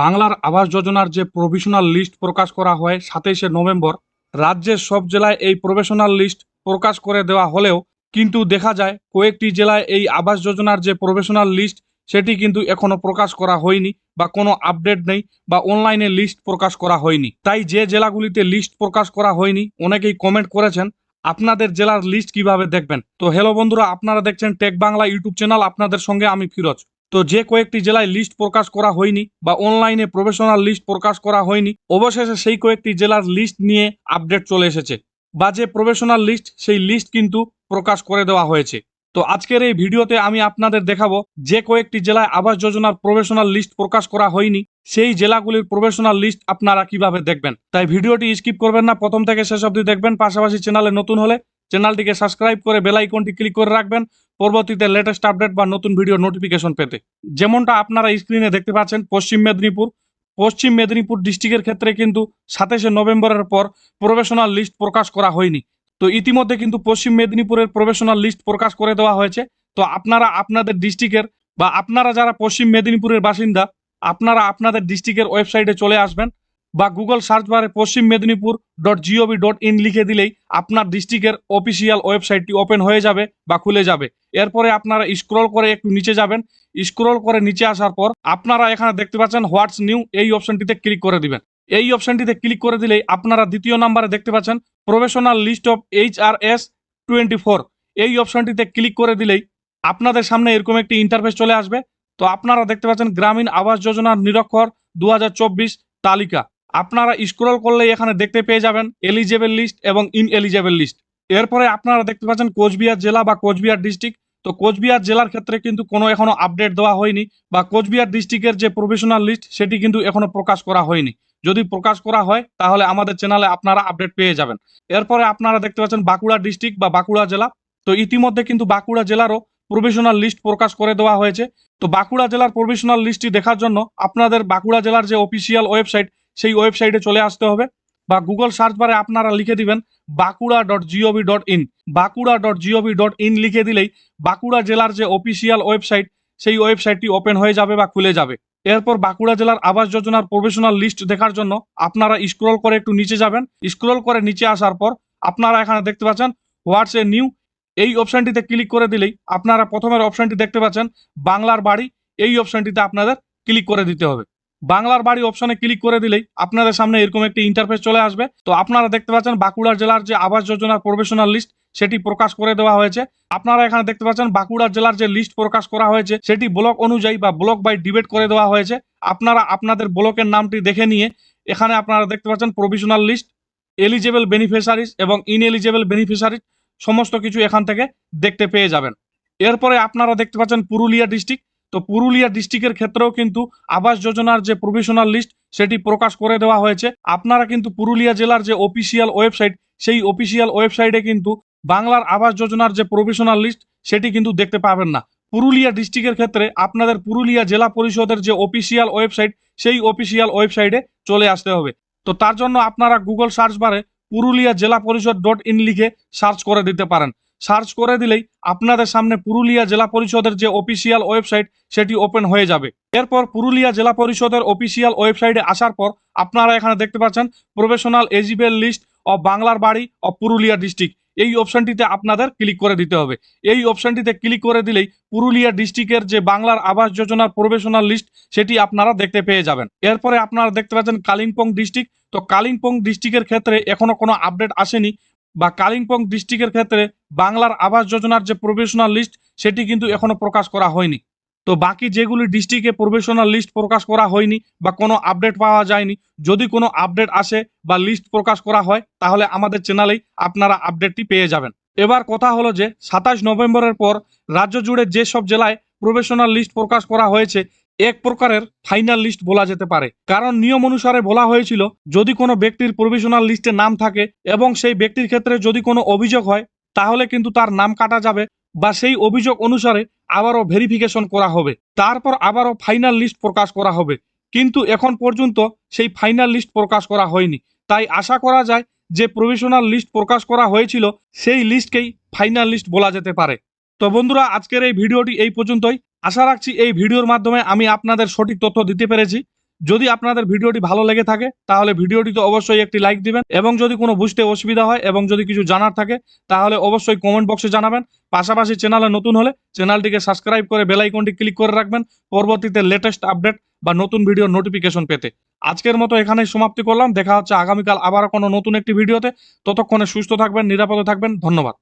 বাংলার আবাস যোজনার যে প্রভিশনাল লিস্ট প্রকাশ করা হয় সাতাইশে নভেম্বর, রাজ্যের সব জেলায় এই প্রভিশনাল লিস্ট প্রকাশ করে দেওয়া হলেও কিন্তু দেখা যায় কয়েকটি জেলায় এই আবাস যোজনার যে প্রভিশনাল লিস্ট সেটি কিন্তু এখনও প্রকাশ করা হয়নি বা কোনো আপডেট নেই বা অনলাইনে লিস্ট প্রকাশ করা হয়নি। তাই যে জেলাগুলিতে লিস্ট প্রকাশ করা হয়নি, অনেকেই কমেন্ট করেছেন, আপনাদের জেলার লিস্ট কীভাবে দেখবেন? তো হ্যালো বন্ধুরা, আপনারা দেখছেন টেক বাংলা ইউটিউব চ্যানেল আপনাদের সঙ্গে আমি ফিরোজ। তো যে কয়েকটি জেলায় লিস্ট প্রকাশ করা হয়নি বা অনলাইনে প্রফেশনাল লিস্ট প্রকাশ করা হয়নি, অবশেষে সেই কয়েকটি জেলার লিস্ট নিয়ে আপডেট চলে এসেছে বা যে প্রফেশনাল লিস্ট সেই লিস্ট কিন্তু প্রকাশ করে দেওয়া হয়েছে। তো আজকের এই ভিডিওতে আমি আপনাদের দেখাবো যে কয়েকটি জেলায় আবাস যোজনার প্রফেশনাল লিস্ট প্রকাশ করা হয়নি, সেই জেলাগুলির প্রফেশনাল লিস্ট আপনারা কীভাবে দেখবেন? তাই ভিডিওটি স্কিপ করবেন না, প্রথম থেকে শেষ অবধি দেখবেন, পাশাপাশি চ্যানেলে নতুন হলে চ্যানেলটিকে সাবস্ক্রাইব করে বেল আইকনটি ক্লিক করে রাখবেন। পরবর্তীতে লেটেস্ট আপডেট বা নতুন ভিডিও নোটিফিকেশন পেতে। যেমনটা আপনারা স্ক্রিনে দেখতে পাচ্ছেন, পশ্চিম মেদিনীপুর। পশ্চিম মেদিনীপুর ডিস্ট্রিক্টের ক্ষেত্রে কিন্তু সাতাশে নভেম্বরের পর প্রফেশনাল লিস্ট প্রকাশ করা হয়নি। তো ইতিমধ্যে কিন্তু পশ্চিম মেদিনীপুরের প্রফেশনাল লিস্ট প্রকাশ করে দেওয়া হয়েছে। তো আপনারা আপনাদের ডিস্ট্রিক্টের বা আপনারা যারা পশ্চিম মেদিনীপুরের বাসিন্দা, আপনারা আপনাদের ডিস্ট্রিক্টের ওয়েবসাইটে চলে আসবেন। বা গুগল সার্চ বারে Paschim Medinipur dot gov dot in লিখে দিলেই আপনার ডিস্ট্রিক্টের অফিসিয়াল ওয়েবসাইটটি ওপেন হয়ে যাবে বা খুলে যাবে। এরপরে আপনারা স্ক্রল করে একটু নিচে যাবেন। স্ক্রল করে নিচে আসার পর আপনারা এখানে দেখতে পাচ্ছেন হোয়াটস নিউ এই অপশনটিতে ক্লিক করে দিবেন। এই অপশনটিতে ক্লিক করে দিলেই আপনারা দ্বিতীয় নাম্বারে দেখতে পাচ্ছেন professional list of H R S twenty four এই অপশনটিতে ক্লিক করে দিলেই আপনাদের সামনে এরকম একটি ইন্টারফেস চলে আসবে। তো আপনারা দেখতে পাচ্ছেন গ্রামীণ আবাস যোজনার নিরক্ষর দু হাজার চব্বিশ তালিকা। আপনারা স্ক্রল করলে এখানে দেখতে পেয়ে যাবেন এলিজেবল লিস্ট এবং ইন এলিজেবল লিস্ট এরপরে আপনারা দেখতে পাচ্ছেন কোচবিহার জেলা বা কোচবিহার ডিস্ট্রিক্ট তো কোচবিহার জেলার ক্ষেত্রে কিন্তু কোনো এখনও আপডেট দেওয়া হয়নি বা কোচবিহার ডিস্ট্রিক্টের যে প্রফেশনাল লিস্ট সেটি কিন্তু এখনও প্রকাশ করা হয়নি। যদি প্রকাশ করা হয়, তাহলে আমাদের চ্যানেলে আপনারা আপডেট পেয়ে যাবেন। এরপরে আপনারা দেখতে পাচ্ছেন বাঁকুড়া ডিস্ট্রিক্ট বা বাঁকুড়া জেলা। তো ইতিমধ্যে কিন্তু বাঁকুড়া জেলারও প্রফেশনাল লিস্ট প্রকাশ করে দেওয়া হয়েছে। তো বাঁকুড়া জেলার প্রফেশনাল লিস্টটি দেখার জন্য আপনাদের বাঁকুড়া জেলার যে অফিসিয়াল ওয়েবসাইট সেই ওয়েবসাইটে চলে আসতে হবে বা গুগল সার্চ বারে আপনারা লিখে দিবেন Bankura dot gov dot in Bankura dot gov dot in লিখে দিলেই বাঁকুড়া জেলার যে অফিসিয়াল ওয়েবসাইট সেই ওয়েবসাইটটি ওপেন হয়ে যাবে বা খুলে যাবে। এরপর বাঁকুড়া জেলার আবাস যোজনার প্রফেশনাল লিস্ট দেখার জন্য আপনারা স্ক্রল করে একটু নিচে যাবেন। স্ক্রল করে নিচে আসার পর আপনারা এখানে দেখতে পাচ্ছেন হোয়াটস এ নিউ এই অপশনটিতে ক্লিক করে দিলেই আপনারা প্রথমের অপশনটি দেখতে পাচ্ছেন, বাংলার বাড়ি। এই অপশনটিতে আপনাদের ক্লিক করে দিতে হবে। বাংলার বাড়ি অপশনে ক্লিক করে দিলেই আপনাদের সামনে এরকম একটি ইন্টারফেস চলে আসবে। তো আপনারা দেখতে পাচ্ছেন বাঁকুড়া জেলার যে আবাস যোজনার প্রফেশনাল লিস্ট সেটি প্রকাশ করে দেওয়া হয়েছে। আপনারা এখানে দেখতে পাচ্ছেন বাঁকুড়া জেলার যে লিস্ট প্রকাশ করা হয়েছে, সেটি ব্লক অনুযায়ী বা ব্লক বাই ডিবেট করে দেওয়া হয়েছে। আপনারা আপনাদের ব্লকের নামটি দেখে নিয়ে এখানে আপনারা দেখতে পাচ্ছেন প্রভিশনাল লিস্ট এলিজেবল বেনিফিশিয়ারিজ এবং ইনএলিজেবল বেনিফিশিয়ারিজ সমস্ত কিছু এখান থেকে দেখতে পেয়ে যাবেন। এরপরে আপনারা দেখতে পাচ্ছেন পুরুলিয়া ডিস্ট্রিক্ট তো পুরুলিয়া ডিস্ট্রিক্টের ক্ষেত্রেও কিন্তু আবাস যোজনার যে প্রভিশনাল লিস্ট সেটি প্রকাশ করে দেওয়া হয়েছে। আপনারা কিন্তু পুরুলিয়া জেলার যে অফিসিয়াল ওয়েবসাইট সেই অফিসিয়াল ওয়েবসাইটে কিন্তু বাংলার আবাস যোজনার যে প্রভিশনাল লিস্ট সেটি কিন্তু দেখতে পাবেন না। পুরুলিয়া ডিস্ট্রিক্টের ক্ষেত্রে আপনাদের পুরুলিয়া জেলা পরিষদের যে অফিসিয়াল ওয়েবসাইট সেই অফিসিয়াল ওয়েবসাইটে চলে আসতে হবে। তো তার জন্য আপনারা গুগল সার্চ বারে পুরুলিয়া জেলা পরিষদ ডট ইন লিখে সার্চ করে দিতে পারেন। সার্চ করে দিলেই আপনাদের সামনে পুরুলিয়া জেলা পরিষদের যে অফিসিয়াল ওয়েবসাইট সেটি ওপেন হয়ে যাবে। এরপর পুরুলিয়া জেলা পরিষদের অফিসিয়াল ওয়েবসাইটে আসার পর আপনারা এখানে দেখতে পাচ্ছেন প্রফেশনাল এজিবেল লিস্ট অফ বাংলার বাড়ি অফ পুরুলিয়া ডিস্ট্রিক্ট এই অপশনটিতে আপনাদের ক্লিক করে দিতে হবে। এই অপশনটিতে ক্লিক করে দিলেই পুরুলিয়া ডিস্ট্রিক্টের যে বাংলার আবাস যোজনার প্রফেশনাল লিস্ট সেটি আপনারা দেখতে পেয়ে যাবেন। এরপরে আপনারা দেখতে পাচ্ছেন কালিম্পং ডিস্ট্রিক্ট তো কালিম্পং ডিস্ট্রিক্টের ক্ষেত্রে এখনও কোনো আপডেট আসেনি। বা কালিম্পং ডিস্ট্রিক্টের ক্ষেত্রে বাংলার আবাস যোজনার যে প্রফেশনাল লিস্ট সেটি কিন্তু এখনও প্রকাশ করা হয়নি। তো বাকি যেগুলি ডিস্ট্রিক্টে প্রফেশনাল লিস্ট প্রকাশ করা হয়নি বা কোনো আপডেট পাওয়া যায়নি, যদি কোনো আপডেট আসে বা লিস্ট প্রকাশ করা হয়, তাহলে আমাদের চ্যানেলেই আপনারা আপডেটটি পেয়ে যাবেন। এবার কথা হলো যে সাতাশ নভেম্বরের পর রাজ্য জুড়ে যেসব জেলায় প্রফেশনাল লিস্ট প্রকাশ করা হয়েছে এক প্রকারের ফাইনাল লিস্ট বলা যেতে পারে। কারণ নিয়ম অনুসারে বলা হয়েছিল, যদি কোনো ব্যক্তির প্রভিশনাল লিস্টে নাম থাকে এবং সেই ব্যক্তির ক্ষেত্রে যদি কোনো অভিযোগ হয়, তাহলে কিন্তু তার নাম কাটা যাবে বা সেই অভিযোগ অনুসারে আবারও ভেরিফিকেশন করা হবে। তারপর আবারও ফাইনাল লিস্ট প্রকাশ করা হবে। কিন্তু এখন পর্যন্ত সেই ফাইনাল লিস্ট প্রকাশ করা হয়নি। তাই আশা করা যায় যে প্রভিশনাল লিস্ট প্রকাশ করা হয়েছিল, সেই লিস্টকেই ফাইনাল লিস্ট বলা যেতে পারে। তো বন্ধুরা, আজকের এই ভিডিওটি এই পর্যন্তই। আশা রাখছি এই ভিডিওর মাধ্যমে আমি আপনাদের সঠিক তথ্য দিতে পেরেছি। যদি আপনাদের ভিডিওটি ভালো লেগে থাকে, তাহলে ভিডিওটিতে অবশ্যই একটি লাইক দিবেন এবং যদি কোনো বুঝতে অসুবিধা হয় এবং যদি কিছু জানার থাকে, তাহলে অবশ্যই কমেন্ট বক্সে জানাবেন। পাশাপাশি চ্যানেলে নতুন হলে চ্যানেলটিকে সাবস্ক্রাইব করে বেল আইকনটি ক্লিক করে রাখবেন পরবর্তীতে লেটেস্ট আপডেট বা নতুন ভিডিওর নোটিফিকেশন পেতে। আজকের মতো এখানেই সমাপ্তি করলাম। দেখা হচ্ছে আগামীকাল আবার কোনো নতুন একটি ভিডিওতে। ততক্ষণে সুস্থ থাকবেন, নিরাপদে থাকবেন। ধন্যবাদ।